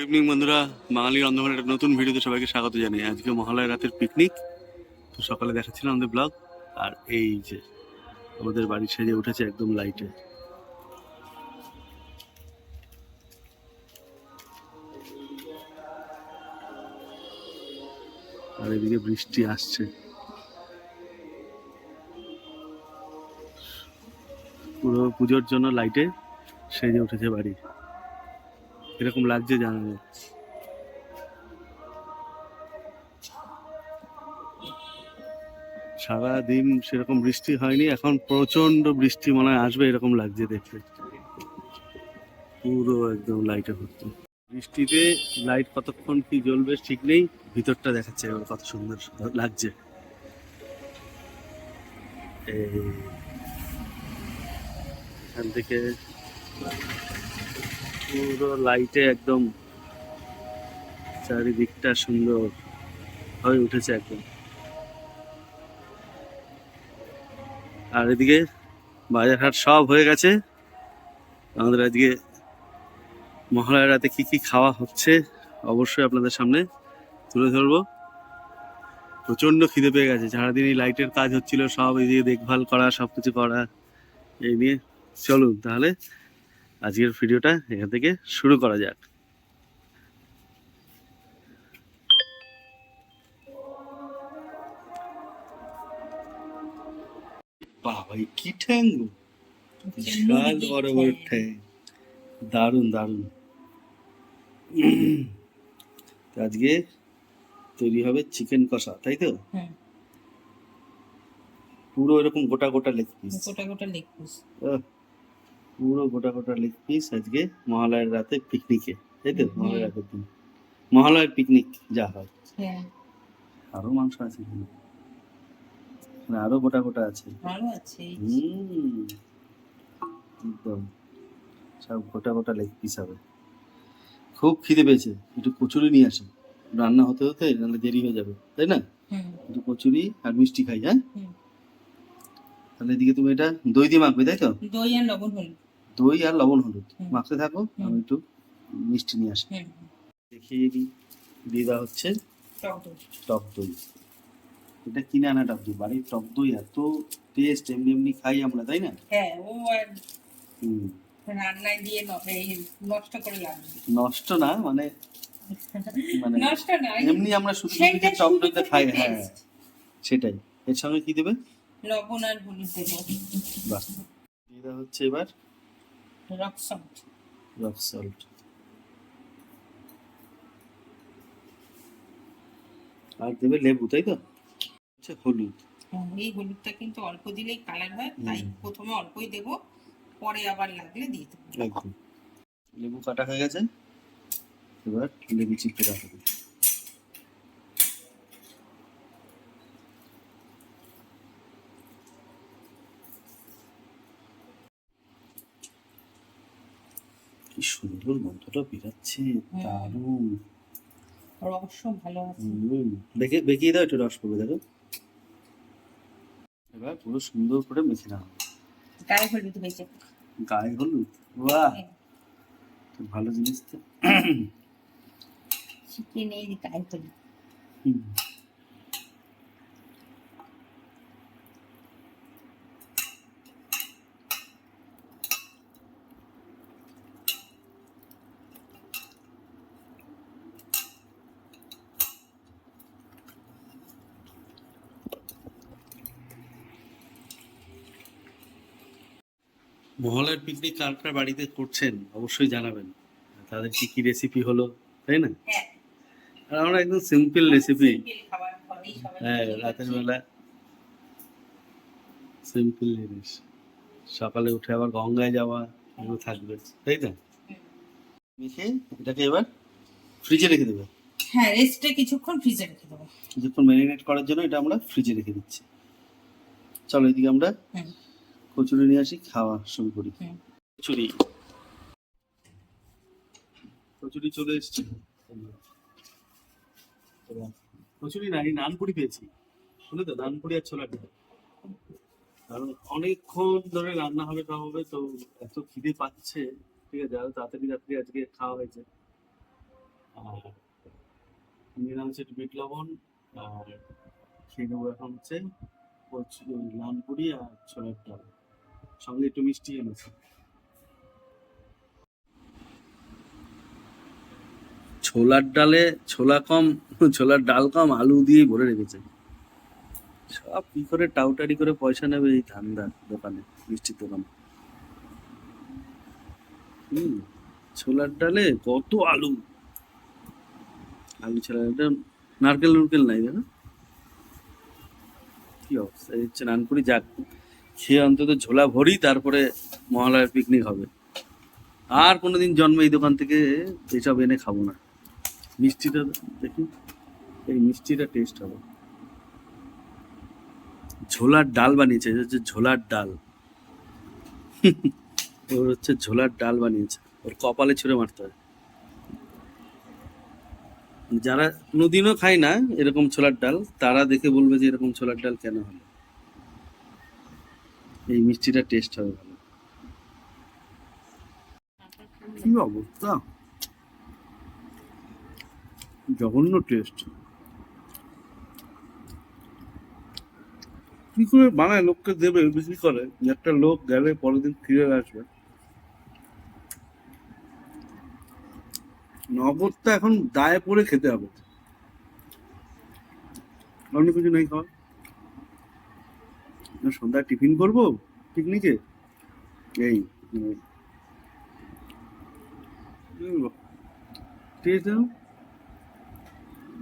Good evening বন্ধুরা। বাঙালির অন্ধকারের একটা নতুন ভিডিওতে সবাইকে স্বাগত জানাই। আজকে মহালয় রাতের পিকনিক তো সকালে দেখাচ্ছিলাম আমাদের ব্লগ আর এই যে আমাদের বাড়ি সেজে উঠেছে একদম লাইটে আর এদিকে বৃষ্টি আসছে। পুরো পুজোর জন্য লাইটে সেজে উঠেছে বাড়ি। এরকম লাগছে জানাবে সারাদিন সেরকম বৃষ্টি হয়নি, এখন প্রচণ্ড বৃষ্টি মনে হয় আসবে, এরকম লাগছে দেখতে। পুরো একদম লাইটে ভর্তি। বৃষ্টিতে লাইট কতক্ষণ কি জ্বলবে ঠিক নেই, ভিতরটা দেখাচ্ছে কত সুন্দর লাগছে। এখান থেকে পুরো লাইটে একদম চারিদিকটা সুন্দর হয়ে উঠেছে একদম। আর এদিকে বাজারহাট সব হয়ে গেছে। আমাদের আজকে মহালয়া রাতে কি কি খাওয়া হচ্ছে অবশ্যই আপনাদের সামনে তুলে ধরবো। প্রচণ্ড খিদে পেয়ে গেছে সারাদিন এই লাইটের কাজ হচ্ছিল, সব এই দিকে দেখভাল করা সব কিছু করা, এই নিয়ে। চলুন তাহলে আজকের ভিডিওটা এখান থেকে শুরু করা যাক। বাবা কি ঠ্যাং বিশাল বড় বড় ঠ্যাং। দারুণ দারুণ। আজকে তৈরি হবে চিকেন কষা তাই তো? পুরো এরকম গোটা গোটা লেগ পিস। গোটা গোটা লেগ পিস। পুরো গোটা গোটা লেগ পিস আজকে মহালয়ের রাতে পিকনিকে তাই তো? মহালয়ের রাতের দিন। মহালয়ের পিকনিক যা হয়। হ্যাঁ। আরও মাংস আছে এখানে। এখানে আরও গোটা গোটা আছে। ভালো আছে। হুম। একদম। সব গোটা গোটা লেগ পিস হবে। খুব খিদে পেয়েছে। একটু কচুরি নিয়ে আসো। রান্না হতে হতে নাহলে দেরি হয়ে যাবে। তাই না? একটু কচুরি আর মিষ্টি খাই হ্যাঁ? তাহলে এদিকে তুমি এটা দই দিয়ে মাখবে তাই তো? দই আর লবণ হলুদ। দই আর লবণ হলুদ। মাখতে থাকো আমি একটু মিষ্টি নিয়ে আসি। দেখিয়ে দিই। দেওয়া হচ্ছে টক দই। এটা কিনে আনা টক দই। বাড়ির টক দই এত টেস্ট এমনি এমনি খাই আমরা তাই না? হ্যাঁ ও হুম। রান্নায় দিয়ে নষ্ট করে লাগবে নষ্ট না মানে মানে নষ্ট না এমনি আমরা শুধু টক দইটা খাই হ্যাঁ। সেটাই। এর সঙ্গে কি দেবে? লবণ আর হলুদ দেবো। হচ্ছে এবার রক সল্ট রক সল্ট আর দেবে লেবু তাই তো? হচ্ছে হলুদ। এই হলুদটা কিন্তু অল্প দিলেই কালার হয় তাই। প্রথমে অল্পই দেবো পরে আবার লাগলে দিয়ে দেবো। লেবু কাটা হয়ে গেছে? এবার লেবু চিপে রাখবে কি সুন্দর গন্ধটা বেরাচ্ছে দারুণ। রস ভালো আছে। বেঁকে বেঁকিয়ে দাও একটু রস করবে দেখো। এবার পুরো সুন্দর করে মেখে নাও। গায়ে হলুদ হয়েছে গায়ে হলুদ? বাহ! হ্যাঁ। ভালো জিনিস তো। চিকেন এই গায়ে হলুদ হুম। মহলের পিকনিক কার বাড়িতে করছেন অবশ্যই জানাবেন। তাদের কি কি রেসিপি হলো তাই না? হ্যাঁ। আর আমরা একদম সিম্পল রেসিপি হ্যাঁ তৈরি রাতের বেলা। সিম্পল জিনিস। সকালে উঠে আবার গঙ্গায় যাওয়া এগুলো থাকবে তাই হুম। মেখে এটাকে এবার ফ্রিজে রেখে দেবে। হ্যাঁ রেস্টে কিছুক্ষণ ফ্রিজে রেখে দেবো। কিছুক্ষণ ম্যারিনেট করার জন্য এটা আমরা ফ্রিজে রেখে দিচ্ছি। চলো এদিকে আমরা। কচুরি নিয়ে আসি খাওয়া শুরু করি। কচুরি। কচুরি চলে এসছে। কচুরি না এই নানপুরি পেয়েছি শুনে তো নানপুরি আর ছোলা ডাল কারণ অনেকক্ষণ ধরে রান্না হবে খাওয়া হবে তো এত খিদে পাচ্ছে। ঠিক আছে আরও তাড়াতাড়ি তাড়াতাড়ি আজকে খাওয়া হয়েছে। আর নিলাম হচ্ছে একটু বিট লবণ। আর খেয়ে নেব এখন হচ্ছে কচু লানপুরি আর ছোলার ডাল। সঙ্গে একটু মিষ্টি এনেছে ছোলার ডালে ছোলা কম, ছোলার ডাল কম, আলু দিয়ে ভরে রেখেছে। সব কি করে টাউটারি করে পয়সা নেবে এই ধান্দা দোকানে, মিষ্টির দোকানে? হুম, ছোলার ডালে কত আলু? আলু ছাড়া এটা নারকেল নুরকেল নাই জানো? কি অবস্থা? হচ্ছে নানপুরি যাক। খেয়ে অন্তত ঝোলা ভরি তারপরে মহালয়ার পিকনিক হবে। আর কোনোদিন জন্মে এই দোকান থেকে এসব এনে খাব না। মিষ্টিটা দেখি, এই মিষ্টিটা টেস্ট হবে। ঝোলার ডাল বানিয়েছে হচ্ছে ঝোলার ডাল। ওর হচ্ছে ঝোলার ডাল বানিয়েছে, ওর কপালে ছুঁড়ে মারতে হয়। যারা কোনোদিনও খায় না এরকম ছোলার ডাল, তারা দেখে বলবে যে এরকম ছোলার ডাল কেন হলো। এই মিষ্টিটা টেস্ট হবে ভালো। কি অবস্থা? জঘন্য টেস্ট কি করে বানায় লোককে দেবে, বিক্রি করে? একটা লোক গেলে পরের দিন ফিরে আসবে। নগদটা এখন দায়ে পড়ে খেতে হবে। অন্য কিছু নেই খাওয়া না, সন্ধ্যায় টিফিন করব? পিকনিকে এই ঠিক আছে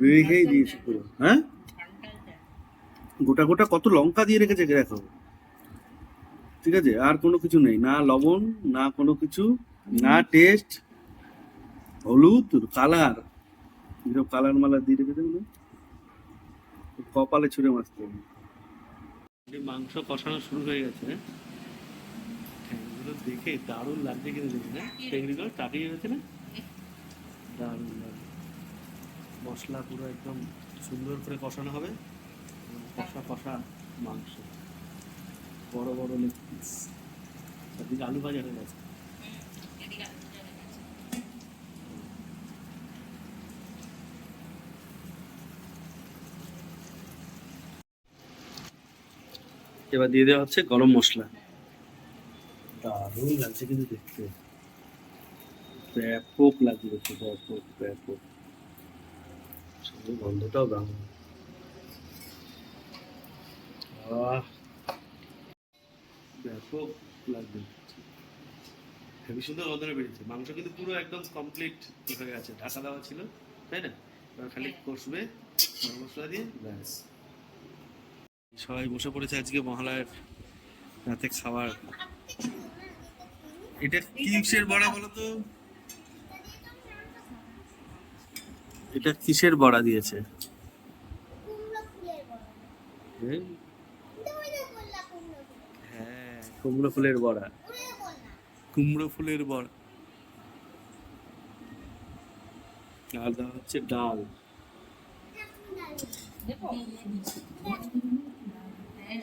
রেখেই দিয়েছি পুরো হ্যাঁ? গোটা গোটা কত লঙ্কা দিয়ে রেখেছে দেখো? ঠিক আছে আর কোনো কিছু নেই না লবণ না কোনো কিছু না টেস্ট হলুদ কালার। এসব কালার মালার দিয়ে রেখেছে কপালে ছুঁড়ে মারতে হবে। মাংস কষানো শুরু হয়ে গেছে হ্যাঁ? ঠ্যাংগুলো দেখে দারুণ লাগছে কিন্তু দেখি না ঠ্যাংগুলো টাকিয়ে গেছে না? দারুণ দারুণ। মশলা পুরো একদম সুন্দর করে কষানো হবে। কষা কষা মাংস। বড় বড় লেগ পিস। চারদিকে আলু ভাজা হয়ে গেছে। এবার দিয়ে দেওয়া হচ্ছে গরম মশলা। দারুণ লাগছে কিন্তু দেখতে। ব্যাপক লাগছে ব্যাপক ব্যাপক। সঙ্গে গন্ধটাও ব্যাপক লাগবে। হেবি সুন্দর গন্ধটা বেরিয়েছে। মাংস কিন্তু পুরো একদম কমপ্লিট হয়ে গেছে। ঢাকা দেওয়া ছিল, তাই না? এবার খালি কষবে, গরম মশলা দিয়ে, ব্যাস। সবাই বসে পড়েছে আজকে মহালয়ার রাতে খাবার এটা কিসের বড়া বলো তো এটা কিসের বড়া দিয়েছে? হ্যাঁ কুমড়ো ফুলের বড়া। কুমড়ো ফুলের বড়া। আর দেওয়া হচ্ছে ডাল এখন দাঁড়িয়ে দেখো হ্যাঁ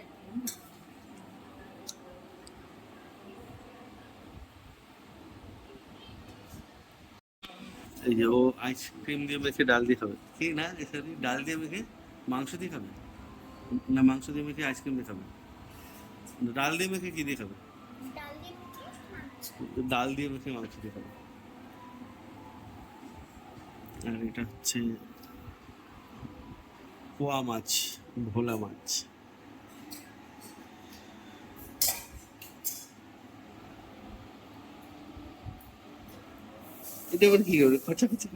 এই যে ও আইসক্রিম দিয়ে মেখে ডাল দিয়ে খাবে। কি? না সরি ডাল দিয়ে মেখে মাংস দিয়ে খাবে? না মাংস দিয়ে মেখে আইসক্রিম দিয়ে খাবে? ডাল দিয়ে মেখে কি দিয়ে খাবে? ডাল দিয়ে মেখে মাংস। ডাল দিয়ে মেখে মাংস দিয়ে খাবে। আর এটা হচ্ছে পোয়া মাছ ভোলা মাছ। এটা আবার কি করে খরচা খরচা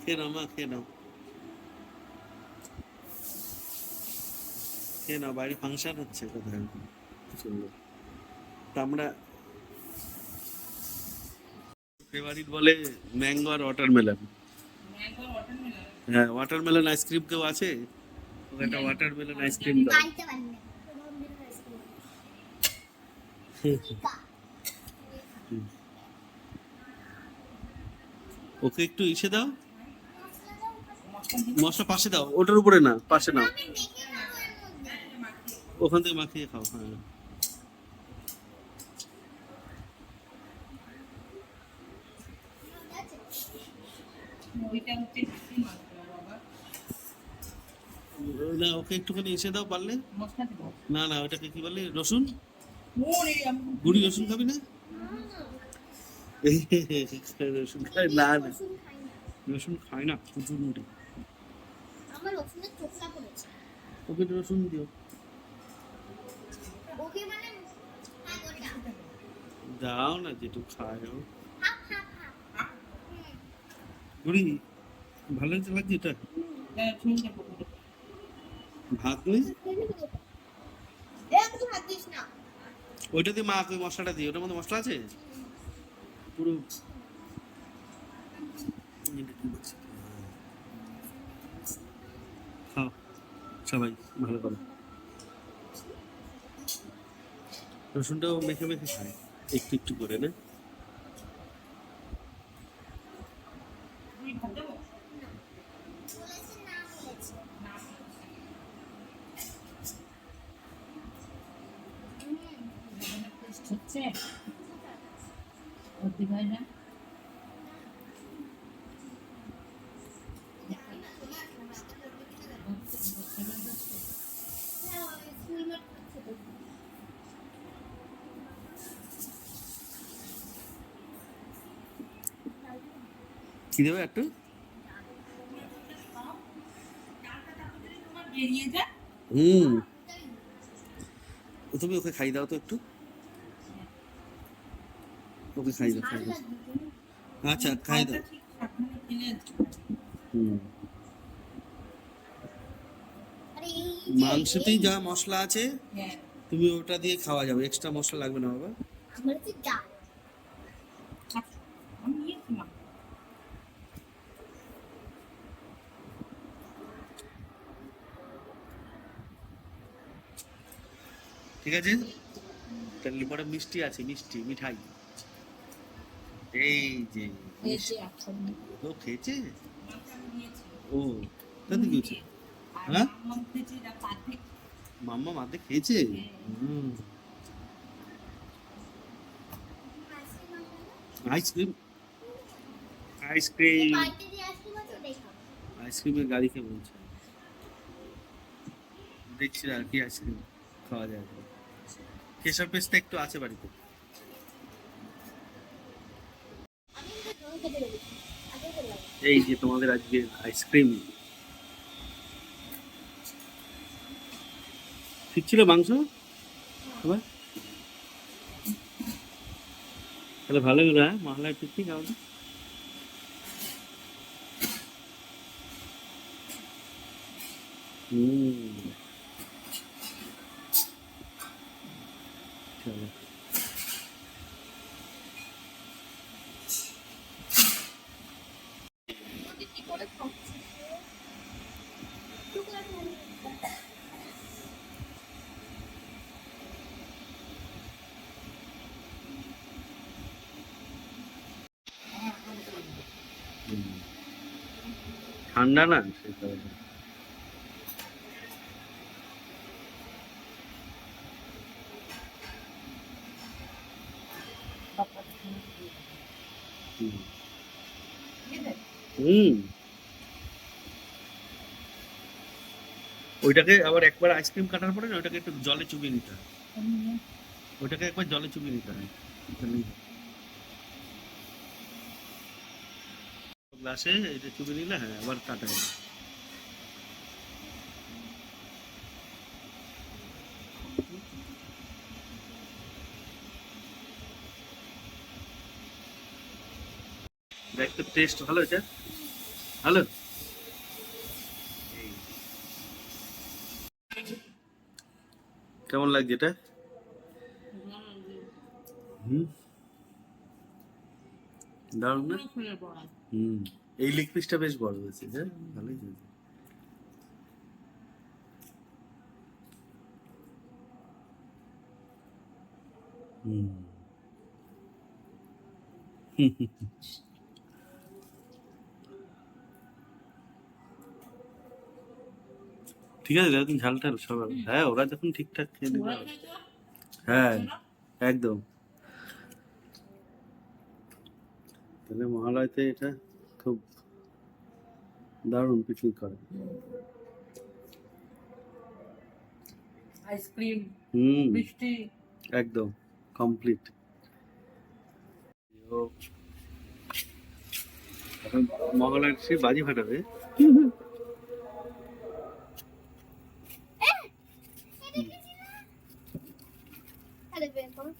খেয়ে নাও মা খেয়ে নাও। খেয়ে নাও বাইরে ফাংশন হচ্ছে কোথায়? সুন্দর। তা আমরা ফেভারিট বলে ম্যাঙ্গো আর ওয়াটারমেলন হ্যাঁ ওয়াটারমেলন আইসক্রিম কেউ আছে? একটা ওয়াটারমেলন আইসক্রিম দাও বাড়িতে বানিয়ে রঙিন আইসক্রিম টিকা ওকে একটু ইসে দাও। মশলা পাশে দাও ওটার উপরে না পাশে নাও। ওখান থেকে মাখিয়ে খাও হ্যাঁ। না ওকে একটুখানি এসে দাও পারলে। না না ওটাকে কি বলে রসুন? গুড়ি রসুন খাবি না? রসুন খাই না না রসুন খাই না রসুন খাই না প্রচুর মুড়ি আমার রসুনের চোখটা পড়েছে। ওকে একটু রসুন দিও। ওকে মানে হ্যাঁ দাও না যেটু খায় হাফ ভালো লাগছে এটা? ঝুমকে ভাত নেই ওইটা দিয়ে মা ওই মশলাটা দিই ওটার মধ্যে মশলা আছে? পুরো খাও সবাই ভালো করো। রসুনটাও মেখে মেখে খায় একটু একটু করে না? তুমি না হয় কি দেবে একটু? হুম। তুমি ওকে খাই দাও তো একটু। ওকে খাই দাও খাই দাও। আচ্ছা খাই দাও। মাংসতেই যা মশলা আছে, তুমি ওটা দিয়ে খাওয়া যাবে। এক্সট্রা মশলা লাগবে না বাবা। ঠিক আছে? তাহলে পরে মিষ্টি আছে, মিষ্টি, মিঠাই। এই যে ও খেয়েছে? ও তাতে কি হচ্ছে? হ্যাঁ? মাম্মা মাতে খেয়েছে? Ice cream ice cream? Ice cream. আইসক্রিমের গাড়িকে বলছে? দেখছি আর কি আইসক্রিম খাওয়া যায়। কেশর পেস্টটা একটু আছে বাড়িতে আমি কিন্তু জল খেতে পেরেছি আগে করলাম এই যে তোমাদের আজকে আইসক্রিম ঠিক ছিল মাংস? তাহলে ভালো গেল হ্যাঁ? মহালয় পিকনিক আমাদের। হুম। ঠান্ডা না? সেই কারণে হুম। হুম ওইটাকে আবার একবার আইসক্রিম কাটার পরে না ওইটাকে একটু জলে চুবিয়ে নিতে হয়। ওইটাকে একবার জলে চুবিয়ে নিতে হয় তাহলেই হয়। গ্লাসে এটা চুবিয়ে নিলে হ্যাঁ আবার কাটা যাবে দেখ তো টেস্ট ভালো এটা। ভালো? কেমন লাগছে এটা? হুম? দারুণ না? হুম। এই লেগ পিসটা বেশ বড় হয়েছে হ্যাঁ? ভালোই হয়েছে। হুম। ঠিক আছে যখন ঝালটা সবার হ্যাঁ ওরা যখন ঠিকঠাক খেয়ে নেবে। হ্যাঁ একদম। তাহলে মহালয়তে এটা খুব দারুণ পিকনিক করে। আইসক্রিম হুম। মিষ্টি। একদম কমপ্লিট এখন মহলার সে বাজি ফাটাবে তাহলে বের করো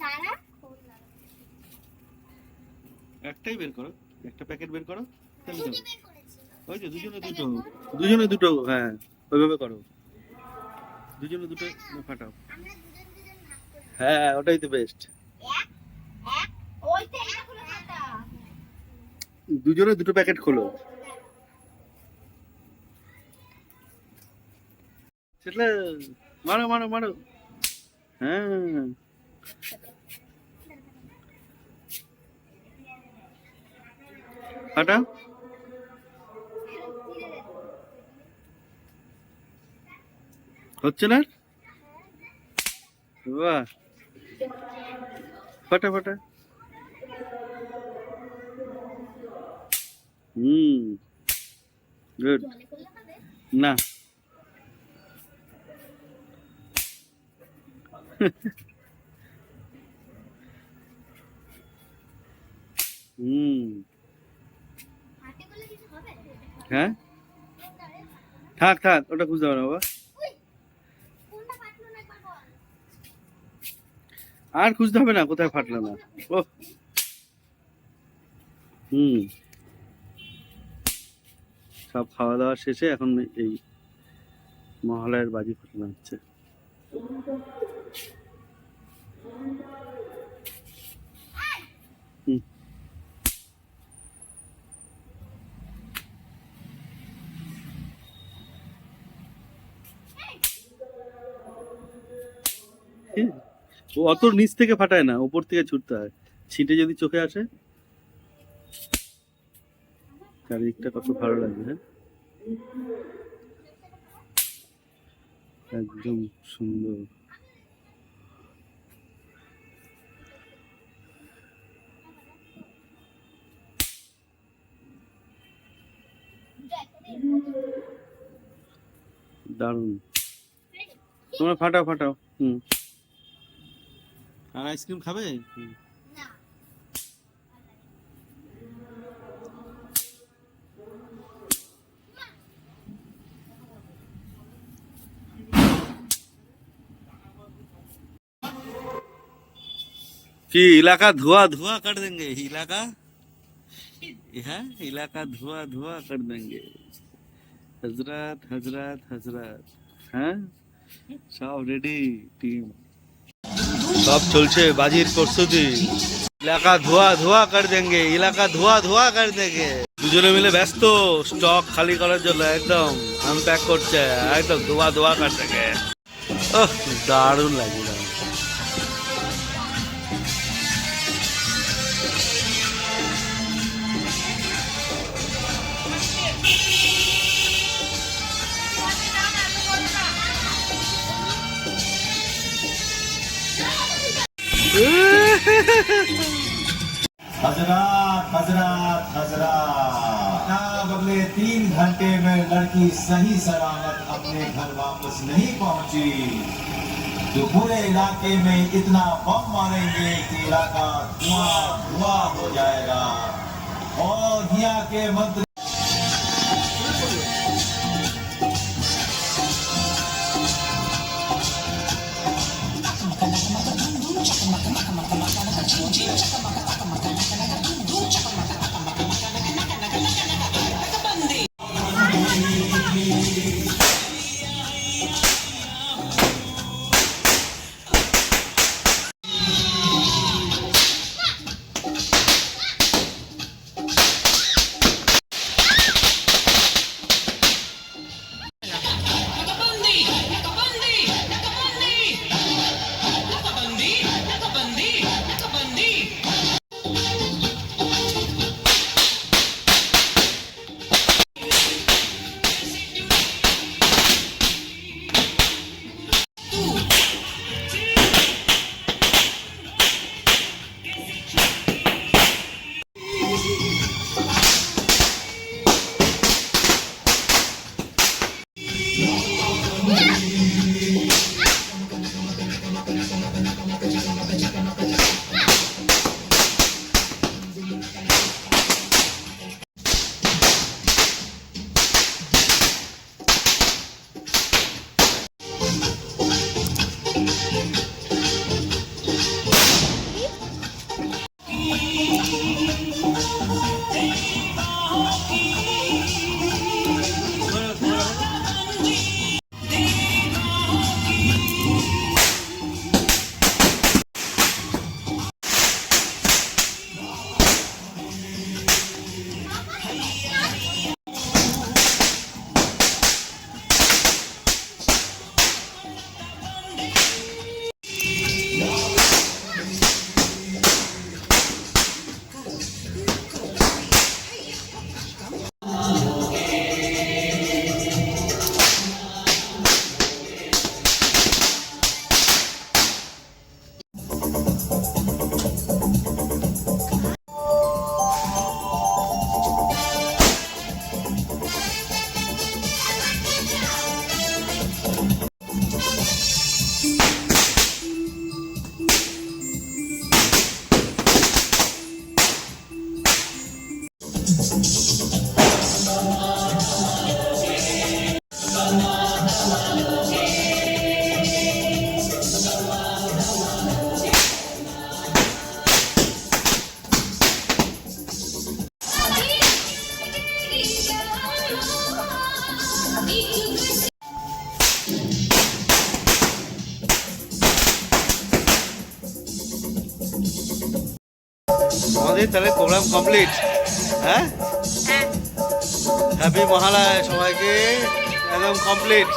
দাঁড়া খোল দাঁড়া একটাই বের করো একটা প্যাকেট বের করো। ওই যে দুজনে দুটো দুজনে দুটো হ্যাঁ ওইভাবে করো। দুজনে দুটো ফাটাও। হ্যাঁ ওটাই তো বেস্ট দুজনে দুটো প্যাকেট খোলো। সেটা মারো মারো মারো। হ্যাঁ। ফাটাও হচ্ছে না? বাহ। ফাটা ফাটা। হুম গুড না। হুম হাতে করলে কিছু হবে হ্যাঁ? থাক থাক, ওটা খুঁজতে না বাবা আর খুঁজতে হবে না, কোথায় ফাটলো না। ও। হুম। সব খাওয়া দাওয়া শেষে এখন এই মহালয়ের বাজি ফাটানো হচ্ছে। হুম। ও অত নিচ থেকে ফাটায় না উপর থেকে ছুটতে হয়। ছিটে যদি চোখে আসে? চারিদিকটা কত ভালো লাগবে হ্যাঁ? একদম সুন্দর। দারুণ। তোমরা ফাটাও ফাটাও। হুম। আর আইসক্রিম খাবে হুম। না कि इलाका धुआं धुआं कर देंगे इलाका है इलाका धुआं धुआं कर देंगे हजरत हजरत हजरत হ্যাঁ সব রেডি টিম সব চলছে বাজির প্রস্তুতি। এলাকা ধোয়া ধোয়া কর দেঙ্গে এলাকা ধোয়া ধোয়া কর দেঙ্গে দুজনে মিলে ব্যস্ত, স্টক খালি করার জন্য একদম আনপ্যাক করছে, একদম ধোয়া ধোয়া কর দেঙ্গে দারুণ লাগে हजरात हजरात हजरात अगले तीन घंटे में लड़की सही सलामत अपने घर वापस नहीं पहुँची। तो पूरे इलाके में इतना बम मारेंगे कि इलाका धुआँ धुआँ हो जाएगा। और यहाँ के मंत्री তাহলে প্রোগ্রাম কমপ্লিট হ্যাঁ? হ্যাপি মহালয় সবাইকে একদম কমপ্লিট